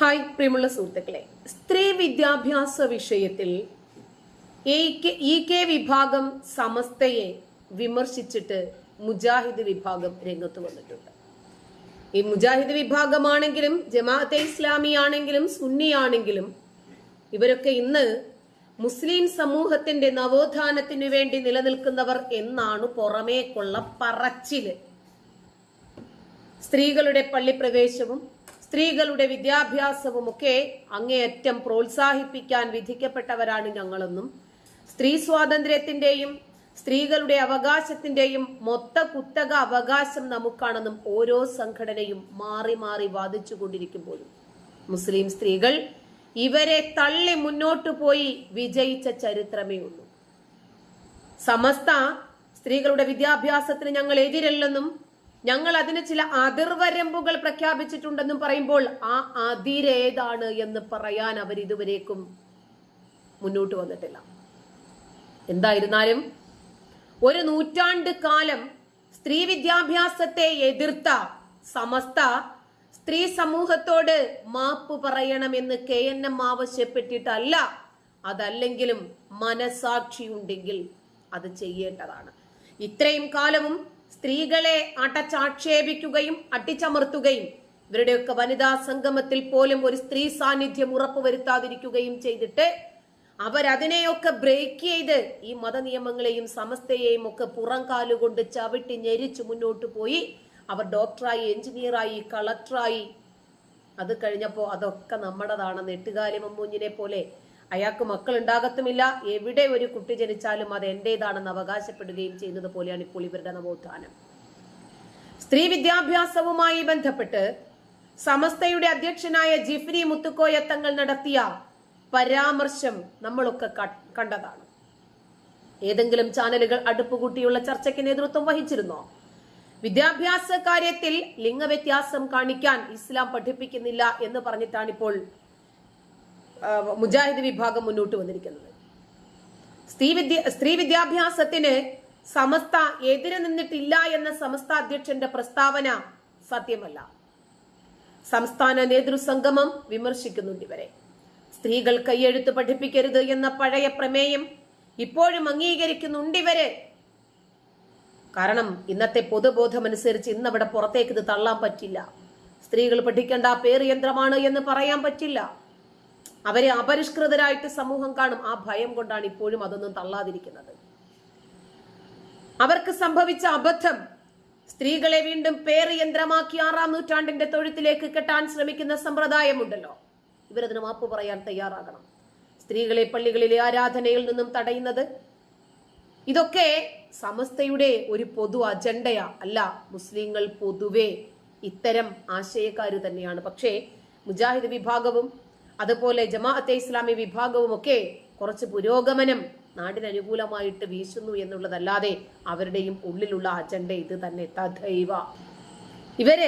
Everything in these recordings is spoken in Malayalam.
ഹായ് പ്രിയമുള്ള സുഹൃത്തുക്കളെ. സ്ത്രീ വിദ്യാഭ്യാസ വിഷയത്തിൽ ഇ കെ- വിഭാഗം സമസ്തയെ വിമർശിച്ചിട്ട് മുജാഹിദ് വിഭാഗം രംഗത്ത് വന്നിട്ടുണ്ട്. ഈ മുജാഹിദ് വിഭാഗമാണെങ്കിലും ജമാഅത്തെ ഇസ്ലാമി ആണെങ്കിലും സുന്നി ആണെങ്കിലും ഇവരൊക്കെ ഇന്ന് മുസ്ലിം സമൂഹത്തിന്റെ നവോത്ഥാനത്തിനു വേണ്ടി നിലനിൽക്കുന്നവർ എന്നാണ് പുറമേക്കുള്ള പറച്ചിൽ. സ്ത്രീകളുടെ പള്ളിപ്രവേശവും സ്ത്രീകളുടെ വിദ്യാഭ്യാസവും ഒക്കെ അങ്ങേയറ്റം പ്രോത്സാഹിപ്പിക്കാൻ വിധിക്കപ്പെട്ടവരാണ് ഞങ്ങളെന്നും സ്ത്രീ സ്വാതന്ത്ര്യത്തിന്റെയും സ്ത്രീകളുടെ അവകാശത്തിന്റെയും മൊത്ത കുത്തക അവകാശം നമുക്കാണെന്നും ഓരോ സംഘടനയും മാറി മാറി വാദിച്ചുകൊണ്ടിരിക്കുമ്പോഴും. മുസ്ലിം സ്ത്രീകൾ ഇവരെ തള്ളി മുന്നോട്ടു പോയി വിജയിച്ച ചരിത്രമേ ഉള്ളൂ. സമസ്ത സ്ത്രീകളുടെ വിദ്യാഭ്യാസത്തിന് ഞങ്ങൾ എതിരല്ലെന്നും ഞങ്ങൾ അതിന് ചില അതിർവരമ്പുകൾ പ്രഖ്യാപിച്ചിട്ടുണ്ടെന്നും പറയുമ്പോൾ ആ അതിരേതാണ് എന്ന് പറയാൻ അവർ ഇതുവരേക്കും മുന്നോട്ട് വന്നിട്ടില്ല. എന്തായിരുന്നാലും ഒരു നൂറ്റാണ്ട് കാലം സ്ത്രീ വിദ്യാഭ്യാസത്തെ എതിർത്ത സമസ്ത സ്ത്രീ സമൂഹത്തോട് മാപ്പ് പറയണമെന്ന് കെ എൻ എം ആവശ്യപ്പെട്ടിട്ടല്ല അതല്ലെങ്കിലും മനസാക്ഷിയുണ്ടെങ്കിൽ അത് ചെയ്യേണ്ടതാണ്. ഇത്രയും കാലവും സ്ത്രീകളെ അടച്ചാക്ഷേപിക്കുകയും അട്ടിച്ചമർത്തുകയും ഇവരുടെയൊക്കെ വനിതാ സംഗമത്തിൽ പോലും ഒരു സ്ത്രീ സാന്നിധ്യം ഉറപ്പുവരുത്താതിരിക്കുകയും ചെയ്തിട്ട് അവരതിനെയൊക്കെ ബ്രേക്ക് ചെയ്ത് ഈ മതനിയമങ്ങളെയും സമസ്തയെയും ഒക്കെ പുറം കാലുകൊണ്ട് ചവിട്ടി ഞെരിച്ചു മുന്നോട്ട് പോയി. അവർ ഡോക്ടറായി എഞ്ചിനീയറായി കളക്ടറായി. അത് കഴിഞ്ഞപ്പോൾ അതൊക്കെ നമ്മുടേതാണ് നെട്ടുകാലി മമ്മൂഞ്ഞിനെ പോലെ അയാൾക്ക് മക്കൾ ഉണ്ടാകത്തുമില്ല എവിടെ ഒരു കുട്ടി ജനിച്ചാലും അത് എന്റേതാണെന്ന് അവകാശപ്പെടുകയും ചെയ്യുന്നത് പോലെയാണ് ഇപ്പോൾ ഇവരുടെ നവോത്ഥാനം. സ്ത്രീ വിദ്യാഭ്യാസവുമായി ബന്ധപ്പെട്ട് സമസ്തയുടെ അധ്യക്ഷനായ ജിഫ്രി മുത്തുക്കോയ തങ്ങൾ നടത്തിയ പരാമർശം നമ്മളൊക്കെ കണ്ടതാണ്. ഏതെങ്കിലും ചാനലുകൾ അടുപ്പുകൂട്ടിയുള്ള ചർച്ചയ്ക്ക് നേതൃത്വം വഹിച്ചിരുന്നോ? വിദ്യാഭ്യാസ കാര്യത്തിൽ ലിംഗവ്യത്യാസം കാണിക്കാൻ ഇസ്ലാം പഠിപ്പിക്കുന്നില്ല എന്ന് പറഞ്ഞിട്ടാണ് ഇപ്പോൾ ആ, മുജാഹിദ് വിഭാഗം മുന്നോട്ട് വന്നിരിക്കുന്നത്. സ്ത്രീ വിദ്യ സ്ത്രീ വിദ്യാഭ്യാസത്തിന് സമസ്ത എതിരെ നിന്നിട്ടില്ല എന്ന സമസ്ത അധ്യക്ഷന്റെ പ്രസ്താവന സത്യമല്ല. സംസ്ഥാന നേതൃസംഗമം വിമർശിക്കുന്നുണ്ട് ഇവരെ. സ്ത്രീകൾ കൈയെഴുത്ത് പഠിപ്പിക്കരുത് എന്ന പഴയ പ്രമേയം ഇപ്പോഴും അംഗീകരിക്കുന്നുണ്ട് ഇവർ. കാരണം ഇന്നത്തെ പൊതുബോധമനുസരിച്ച് ഇന്ന് അവിടെ പുറത്തേക്ക് ഇത് തള്ളാൻ പറ്റില്ല. സ്ത്രീകൾ പഠിക്കേണ്ട പേര് യന്ത്രമാണ് എന്ന് പറയാൻ പറ്റില്ല. അവരെ അപരിഷ്കൃതരായിട്ട് സമൂഹം കാണും. ആ ഭയം കൊണ്ടാണ് ഇപ്പോഴും അതൊന്നും തള്ളാതിരിക്കുന്നത്. അവർക്ക് സംഭവിച്ച അബദ്ധം സ്ത്രീകളെ വീണ്ടും പേര് യന്ത്രമാക്കി ആറാം നൂറ്റാണ്ടിന്റെ തൊഴുത്തിലേക്ക് കെട്ടാൻ ശ്രമിക്കുന്ന സമ്പ്രദായമുണ്ടല്ലോ. ഇവരതിന് മാപ്പ് പറയാൻ തയ്യാറാകണം. സ്ത്രീകളെ പള്ളികളിലെ ആരാധനയിൽ നിന്നും തടയുന്നത് ഇതൊക്കെ സമസ്തയുടെ ഒരു പൊതു അജണ്ടയാ. അല്ല മുസ്ലിങ്ങൾ പൊതുവെ ഇത്തരം ആശയക്കാർ തന്നെയാണ്. പക്ഷേ മുജാഹിദ് വിഭാഗവും അതുപോലെ ജമാഅത്തെ ഇസ്ലാമി വിഭാഗവും ഒക്കെ കുറച്ച് പുരോഗമനം നാടിന് അനുകൂലമായിട്ട് വീശുന്നു എന്നുള്ളതല്ലാതെ അവരുടെയും ഉള്ളിലുള്ള അജണ്ട ഇത് തന്നെ തഥൈവ. ഇവർ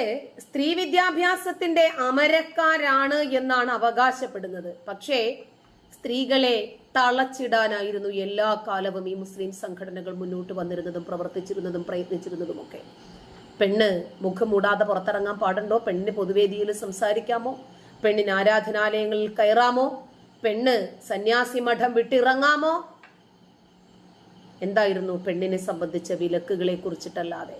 സ്ത്രീ വിദ്യാഭ്യാസത്തിന്റെ അമരക്കാരാണ് എന്നാണ് അവകാശപ്പെടുന്നത്. പക്ഷേ സ്ത്രീകളെ തളച്ചിടാനായിരുന്നു എല്ലാ കാലവും ഈ മുസ്ലിം സംഘടനകൾ മുന്നോട്ട് വന്നിരുന്നതും പ്രവർത്തിച്ചിരുന്നതും പ്രയത്നിച്ചിരുന്നതുമൊക്കെ. പെണ്ണ് മുഖം മൂടാതെ പുറത്തിറങ്ങാൻ പാടുണ്ടോ? പെണ്ണിന് പൊതുവേദിയിൽ സംസാരിക്കാമോ? പെണ്ണിന് ആരാധനാലയങ്ങളിൽ കയറാമോ? പെണ്ണ് സന്യാസി മഠം വിട്ടിറങ്ങാമോ? എന്തായിരുന്നു പെണ്ണിനെ സംബന്ധിച്ച വിലക്കുകളെ കുറിച്ചിട്ടല്ലാതെ?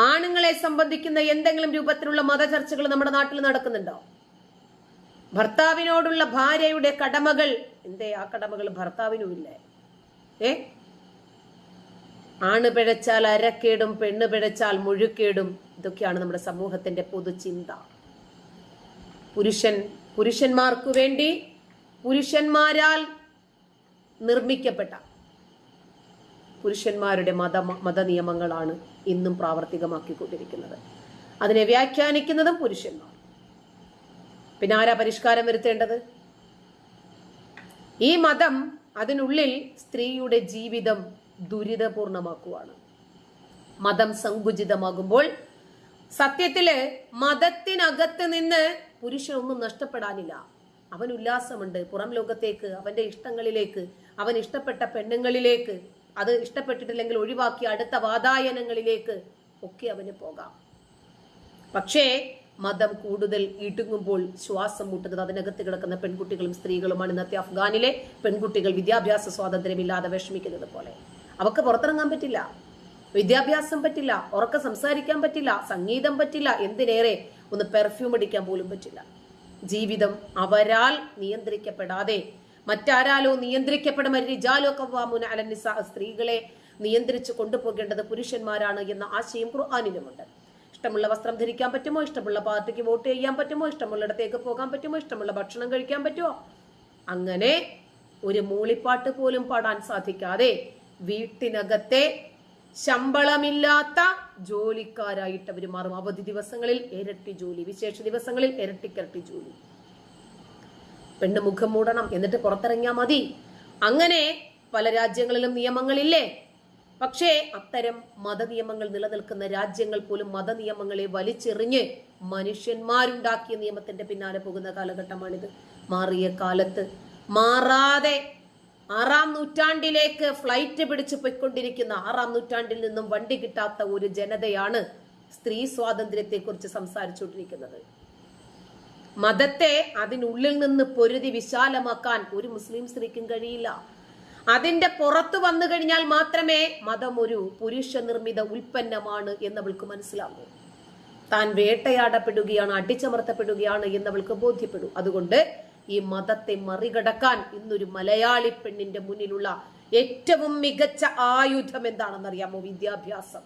ആണുങ്ങളെ സംബന്ധിക്കുന്ന എന്തെങ്കിലും രൂപത്തിലുള്ള മതചർച്ചകൾ നമ്മുടെ നാട്ടിൽ നടക്കുന്നുണ്ടോ? ഭർത്താവിനോടുള്ള ഭാര്യയുടെ കടമകൾ. എന്തേ ആ കടമകൾ ഭർത്താവിനും ഇല്ലേ ഏ? ആണ് പിഴച്ചാൽ അരക്കേടും പെണ്ണ് പിഴച്ചാൽ മുഴുക്കേടും. ഇതൊക്കെയാണ് നമ്മുടെ സമൂഹത്തിന്റെ പൊതുചിന്ത. പുരുഷൻ പുരുഷന്മാർക്കു വേണ്ടി പുരുഷന്മാരാൽ നിർമ്മിക്കപ്പെട്ട പുരുഷന്മാരുടെ മത നിയമങ്ങളാണ് ഇന്നും പ്രാവർത്തികമാക്കിക്കൊണ്ടിരിക്കുന്നത്. അതിനെ വ്യാഖ്യാനിക്കുന്നതും പുരുഷന്മാർ. പിന്നെ ആരാ പരിഷ്കാരം വരുത്തേണ്ടത്? ഈ മതം അതിനുള്ളിൽ സ്ത്രീയുടെ ജീവിതം ദുരിതപൂർണമാക്കുവാണ്. മതം സങ്കുചിതമാകുമ്പോൾ സത്യത്തിൽ മതത്തിനകത്ത് നിന്ന് പുരുഷനൊന്നും നഷ്ടപ്പെടാനില്ല. അവൻ ഉല്ലാസമുണ്ട്. പുറം ലോകത്തേക്ക് അവന്റെ ഇഷ്ടങ്ങളിലേക്ക് അവൻ ഇഷ്ടപ്പെട്ട പെണ്ണുങ്ങളിലേക്ക് അത് ഇഷ്ടപ്പെട്ടിട്ടില്ലെങ്കിൽ ഒഴിവാക്കി അടുത്ത വാതായനങ്ങളിലേക്ക് ഒക്കെ അവന് പോകാം. പക്ഷേ മതം കൂടുതൽ ഇടുങ്ങുമ്പോൾ ശ്വാസം മുട്ടുന്നത് അതിനകത്ത് കിടക്കുന്ന പെൺകുട്ടികളും സ്ത്രീകളുമാണ്. ഇന്നത്തെ അഫ്ഗാനിലെ പെൺകുട്ടികൾ വിദ്യാഭ്യാസ സ്വാതന്ത്ര്യമില്ലാതെ വിഷമിക്കുന്നത് പോലെ. അവക്ക് പുറത്തിറങ്ങാൻ പറ്റില്ല. വിദ്യാഭ്യാസം പറ്റില്ല. ഉറക്ക സംസാരിക്കാൻ പറ്റില്ല. സംഗീതം പറ്റില്ല. എന്തിനേറെ ഒന്ന് പെർഫ്യൂം അടിക്കാൻ പോലും പറ്റില്ല. ജീവിതം അവരാൽ നിയന്ത്രിക്കപ്പെടാതെ മറ്റാരാലോ നിയന്ത്രിക്കപ്പെടും. റിജാലോ കവ്വാമുന അലനിസ സ്ത്രീകളെ നിയന്ത്രിച്ചു കൊണ്ടുപോകേണ്ടത് പുരുഷന്മാരാണ് എന്ന ആശയം ഖുർആാനിലുമുണ്ട്. ഇഷ്ടമുള്ള വസ്ത്രം ധരിക്കാൻ പറ്റുമോ? ഇഷ്ടമുള്ള പാർട്ടിക്ക് വോട്ട് ചെയ്യാൻ പറ്റുമോ? ഇഷ്ടമുള്ളിടത്തേക്ക് പോകാൻ പറ്റുമോ? ഇഷ്ടമുള്ള ഭക്ഷണം കഴിക്കാൻ പറ്റുമോ? അങ്ങനെ ഒരു മൂളിപ്പാട്ട് പോലും പാടാൻ സാധിക്കാതെ വീട്ടിനകത്തെ ശമ്പളമില്ലാത്ത ജോലിക്കാരായിട്ട് അവർ മാറും. അവധി ദിവസങ്ങളിൽ ഇരട്ടി ജോലി വിശേഷ ദിവസങ്ങളിൽ ഇരട്ടിക്കിരട്ടി ജോലി. പെണ്ണ് മുഖം മൂടണം എന്നിട്ട് പുറത്തിറങ്ങിയാൽ മതി. അങ്ങനെ പല രാജ്യങ്ങളിലും നിയമങ്ങളില്ലേ? പക്ഷേ അത്തരം മതനിയമങ്ങൾ നിലനിൽക്കുന്ന രാജ്യങ്ങൾ പോലും മത നിയമങ്ങളെ വലിച്ചെറിഞ്ഞ് മനുഷ്യന്മാരുണ്ടാക്കിയ നിയമത്തിന്റെ പിന്നാലെ പോകുന്ന കാലഘട്ടമാണിത്. മാറിയ കാലത്ത് മാറാതെ ആറാം നൂറ്റാണ്ടിലേക്ക് ഫ്ലൈറ്റ് പിടിച്ചു പോയിക്കൊണ്ടിരിക്കുന്ന ആറാം നൂറ്റാണ്ടിൽ നിന്നും വണ്ടി കിട്ടാത്ത ഒരു ജനതയാണ് സ്ത്രീ സ്വാതന്ത്ര്യത്തെക്കുറിച്ച് സംസാരിച്ചുകൊണ്ടിരിക്കുന്നത്. മതത്തെ അതിനുള്ളിൽ നിന്ന് പൊരുതി വിശാലമാക്കാൻ ഒരു മുസ്ലിം സ്ത്രീക്കും കഴിയില്ല. അതിന്റെ പുറത്തു വന്നു കഴിഞ്ഞാൽ മാത്രമേ മതം ഒരു പുരുഷ നിർമ്മിത ഉൽപ്പന്നമാണ് എന്നവൾക്ക് മനസ്സിലാകൂ താൻ വേട്ടയാടപ്പെടുകയാണ് അടിച്ചമർത്തപ്പെടുകയാണ് എന്നവൾക്ക് ബോധ്യപ്പെടൂ. അതുകൊണ്ട് ഈ മതത്തെ മറികടക്കാൻ ഇന്നൊരു മലയാളി പെണ്ണിന്റെ മുന്നിലുള്ള ഏറ്റവും മികച്ച ആയുധം എന്താണെന്നറിയാമോ വിദ്യാഭ്യാസം?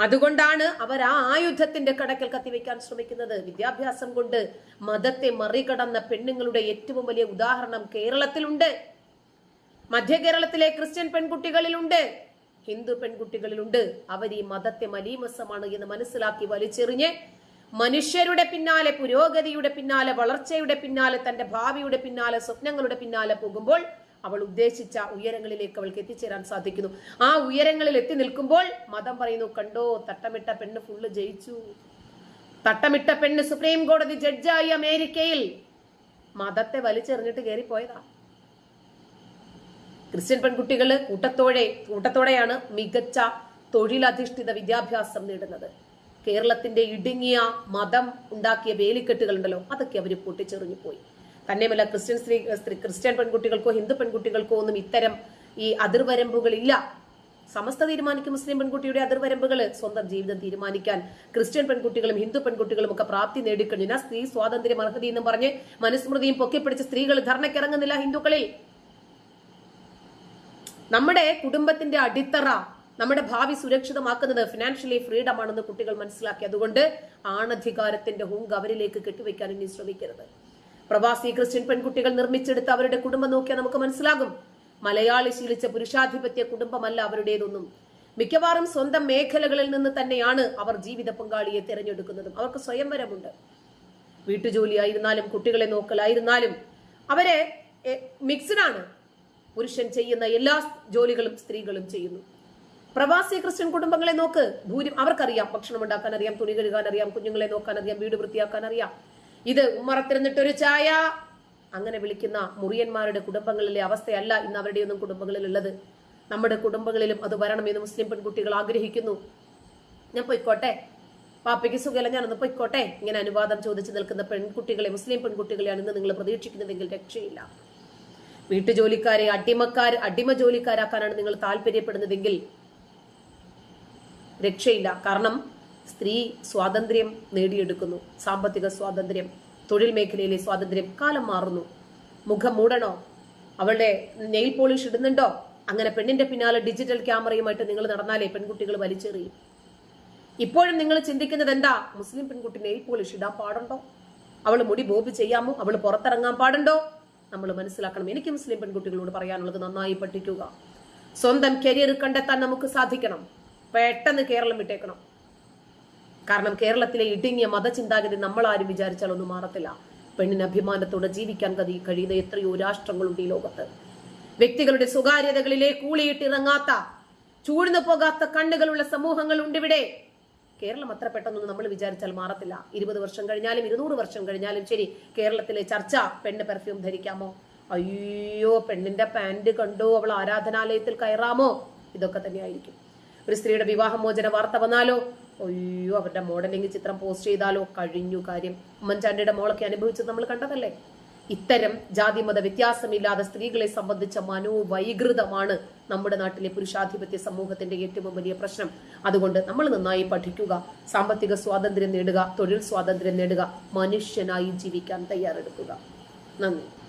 അതുകൊണ്ടാണ് അവർ ആ ആയുധത്തിന്റെ കടക്കൽ കത്തിവെക്കാൻ ശ്രമിക്കുന്നത്. വിദ്യാഭ്യാസം കൊണ്ട് മതത്തെ മറികടന്ന പെണ്ണുങ്ങളുടെ ഏറ്റവും വലിയ ഉദാഹരണം കേരളത്തിലുണ്ട്. മധ്യ കേരളത്തിലെ ക്രിസ്ത്യൻ പെൺകുട്ടികളിലുണ്ട്. ഹിന്ദു പെൺകുട്ടികളിലുണ്ട്. അവർ ഈ മതത്തെ മലീമസമാണ് എന്ന് മനസ്സിലാക്കി വലിച്ചെറിഞ്ഞ് മനുഷ്യരുടെ പിന്നാലെ പുരോഗതിയുടെ പിന്നാലെ വളർച്ചയുടെ പിന്നാലെ തന്റെ ഭാവിയുടെ പിന്നാലെ സ്വപ്നങ്ങളുടെ പിന്നാലെ പോകുമ്പോൾ അവൾ ഉദ്ദേശിച്ച ഉയരങ്ങളിലേക്ക് അവൾക്ക് എത്തിച്ചേരാൻ സാധിക്കുന്നു. ആ ഉയരങ്ങളിൽ എത്തി നിൽക്കുമ്പോൾ മതം പറയുന്നു കണ്ടോ തട്ടമിട്ട പെണ്ണ് ഫുള്ള് ജയിച്ചു. തട്ടമിട്ട പെണ്ണ് സുപ്രീം കോടതി ജഡ്ജായി അമേരിക്കയിൽ. മതത്തെ വലിച്ചെറിഞ്ഞിട്ട് കയറിപ്പോയതാ. ക്രിസ്ത്യൻ പെൺകുട്ടികൾ കൂട്ടത്തോടെ കൂട്ടത്തോടെയാണ് മികച്ച തൊഴിലധിഷ്ഠിത വിദ്യാഭ്യാസം നേടുന്നത്. കേരളത്തിന്റെ ഇടുങ്ങിയ മതം ഉണ്ടാക്കിയ വേലിക്കെട്ടുകൾ ഉണ്ടല്ലോ അതൊക്കെ അവർ പൊട്ടിച്ചെറിഞ്ഞു പോയി. തന്നെയുമല്ല ക്രിസ്ത്യൻ സ്ത്രീ സ്ത്രീ ക്രിസ്ത്യൻ പെൺകുട്ടികൾക്കോ ഹിന്ദു പെൺകുട്ടികൾക്കോ ഒന്നും ഇത്തരം ഈ അതിർവരമ്പുകളില്ല. സമസ്ത തീരുമാനിക്കും മുസ്ലിം പെൺകുട്ടിയുടെ അതിർവരമ്പുകൾ സ്വന്തം ജീവിതം തീരുമാനിക്കാൻ ക്രിസ്ത്യൻ പെൺകുട്ടികളും ഹിന്ദു പെൺകുട്ടികളും ഒക്കെ പ്രാപ്തി നേടിക്കഴിഞ്ഞാൽ സ്ത്രീ സ്വാതന്ത്ര്യം അർഹതി എന്നും പറഞ്ഞ് മനുസ്മൃതിയും പൊക്കിപ്പിടിച്ച് സ്ത്രീകൾ ധർണക്കിറങ്ങുന്നില്ല ഹിന്ദുക്കളിൽ. നമ്മുടെ കുടുംബത്തിന്റെ അടിത്തറ നമ്മുടെ ഭാവി സുരക്ഷിതമാക്കുന്നത് ഫിനാൻഷ്യലി ഫ്രീഡം ആണെന്ന് കുട്ടികൾ മനസ്സിലാക്കി. അതുകൊണ്ട് ആണധികാരത്തിന്റെ ഹുങ്ക് അവരിലേക്ക് കെട്ടിവെക്കാൻ ഇനി ശ്രമിക്കരുത്. പ്രവാസി ക്രിസ്ത്യൻ പെൺകുട്ടികൾ നിർമ്മിച്ചെടുത്ത് അവരുടെ കുടുംബം നോക്കിയാൽ നമുക്ക് മനസ്സിലാകും. മലയാളി ശീലിച്ച പുരുഷാധിപത്യ കുടുംബമല്ല അവരുടേതൊന്നും മിക്കവാറും സ്വന്തം മേഖലകളിൽ നിന്ന് തന്നെയാണ് അവർ ജീവിത പങ്കാളിയെ തിരഞ്ഞെടുക്കുന്നതും. അവർക്ക് സ്വയംവരമുണ്ട്. വീട്ടുജോലിയായിരുന്നാലും കുട്ടികളെ നോക്കലായിരുന്നാലും അവരെ മിക്സഡാണ് പുരുഷൻ ചെയ്യുന്ന എല്ലാ ജോലികളും സ്ത്രീകളും ചെയ്യുന്നു. പ്രവാസി ക്രിസ്ത്യൻ കുടുംബങ്ങളെ നോക്ക്. ഭൂരി അവർക്കറിയാം. ഭക്ഷണം ഉണ്ടാക്കാൻ അറിയാം തുണി കഴുകാൻ അറിയാം കുഞ്ഞുങ്ങളെ നോക്കാൻ അറിയാം വീട് വൃത്തിയാക്കാൻ അറിയാം. ഇത് ഉമ്മറത്തിരുന്നിട്ടൊരു ചായ. അങ്ങനെ വിളിക്കുന്ന മുറിയന്മാരുടെ കുടുംബങ്ങളിലെ അവസ്ഥയല്ല ഇന്ന് അവരുടെയൊന്നും കുടുംബങ്ങളിൽ ഉള്ളത് നമ്മുടെ കുടുംബങ്ങളിലും അത് വരണമെന്ന് മുസ്ലിം പെൺകുട്ടികൾ ആഗ്രഹിക്കുന്നു. ഞാൻ പൊയ്ക്കോട്ടെ. പാപ്പയ്ക്ക് സുഖമില്ല ഞാനൊന്ന് പൊയ്ക്കോട്ടെ. ഇങ്ങനെ അനുവാദം ചോദിച്ചു നിൽക്കുന്ന പെൺകുട്ടികളെ മുസ്ലിം പെൺകുട്ടികളെയാണ് ഇന്ന് നിങ്ങൾ പ്രതീക്ഷിക്കുന്നതെങ്കിൽ രക്ഷയില്ല. വീട്ടുജോലിക്കാരെ അടിമക്കാർ അടിമ ജോലിക്കാരാക്കാനാണ് നിങ്ങൾ താല്പര്യപ്പെടുന്നതെങ്കിൽ രക്ഷയില്ല. കാരണം സ്ത്രീ സ്വാതന്ത്ര്യം നേടിയെടുക്കുന്നു. സാമ്പത്തിക സ്വാതന്ത്ര്യം തൊഴിൽ മേഖലയിലെ സ്വാതന്ത്ര്യം കാലം മാറുന്നു. മുഖം മൂടണോ? അവളുടെ നെയിൽ പോളിഷ് ഇടുന്നുണ്ടോ? അങ്ങനെ പെണ്ണിന്റെ പിന്നാലെ ഡിജിറ്റൽ ക്യാമറയുമായിട്ട് നിങ്ങൾ നടന്നാലേ പെൺകുട്ടികൾ വലിച്ചെറിയും ഇപ്പോഴും നിങ്ങൾ ചിന്തിക്കുന്നത് എന്താ? മുസ്ലിം പെൺകുട്ടി നെയിൽ പോളിഷ് ഇടാൻ പാടുണ്ടോ? അവൾ മുടി ബോബ് ചെയ്യാമോ? അവൾ പുറത്തിറങ്ങാൻ പാടുണ്ടോ? നമ്മൾ മനസ്സിലാക്കണം. എനിക്ക് മുസ്ലിം പെൺകുട്ടികളോട് പറയാനുള്ളത് നന്നായി പഠിക്കുക. സ്വന്തം കരിയർ കണ്ടെത്താൻ നമുക്ക് സാധിക്കണം. പെട്ടെന്ന് കേരളം വിട്ടേക്കണം. കാരണം കേരളത്തിലെ ഇടുങ്ങിയ മതചിന്താഗതി നമ്മൾ ആരും വിചാരിച്ചാൽ ഒന്നും മാറത്തില്ല. പെണ്ണിന് അഭിമാനത്തോടെ ജീവിക്കാൻ കതി കഴിയുന്ന എത്രയോ രാഷ്ട്രങ്ങളുണ്ട് ഈ ലോകത്ത്. വ്യക്തികളുടെ സ്വകാര്യതകളിലെ കൂളിയിട്ടിറങ്ങാത്ത ചൂഴ്ന്നു പോകാത്ത കണ്ണുകളുള്ള സമൂഹങ്ങളുണ്ട് ഇവിടെ. കേരളം അത്ര പെട്ടെന്നൊന്നും നമ്മൾ വിചാരിച്ചാൽ മാറത്തില്ല. ഇരുപത് വർഷം കഴിഞ്ഞാലും ഇരുന്നൂറ് വർഷം കഴിഞ്ഞാലും ശരി കേരളത്തിലെ ചർച്ച പെണ്ണ് പെർഫ്യൂം ധരിക്കാമോ? അയ്യോ പെണ്ണിന്റെ പാന്റ് കണ്ടോ? അവൾ ആരാധനാലയത്തിൽ കയറാമോ? ഇതൊക്കെ തന്നെയായിരിക്കും. ഒരു സ്ത്രീയുടെ വിവാഹമോചന വാർത്ത വന്നാലോ? അയ്യോ അവരുടെ മോഡലിംഗ് ചിത്രം പോസ്റ്റ് ചെയ്താലോ? കഴിഞ്ഞു കാര്യം. ഉമ്മൻചാണ്ടിയുടെ മോളൊക്കെ അനുഭവിച്ചത് നമ്മൾ കണ്ടതല്ലേ? ഇത്തരം ജാതിമത വ്യത്യാസമില്ലാതെ സ്ത്രീകളെ സംബന്ധിച്ച മനോവൈകൃതമാണ് നമ്മുടെ നാട്ടിലെ പുരുഷാധിപത്യ സമൂഹത്തിന്റെ ഏറ്റവും വലിയ പ്രശ്നം. അതുകൊണ്ട് നമ്മൾ നന്നായി പഠിക്കുക സാമ്പത്തിക സ്വാതന്ത്ര്യം നേടുക തൊഴിൽ സ്വാതന്ത്ര്യം നേടുക മനുഷ്യനായി ജീവിക്കാൻ തയ്യാറെടുക്കുക. നന്ദി.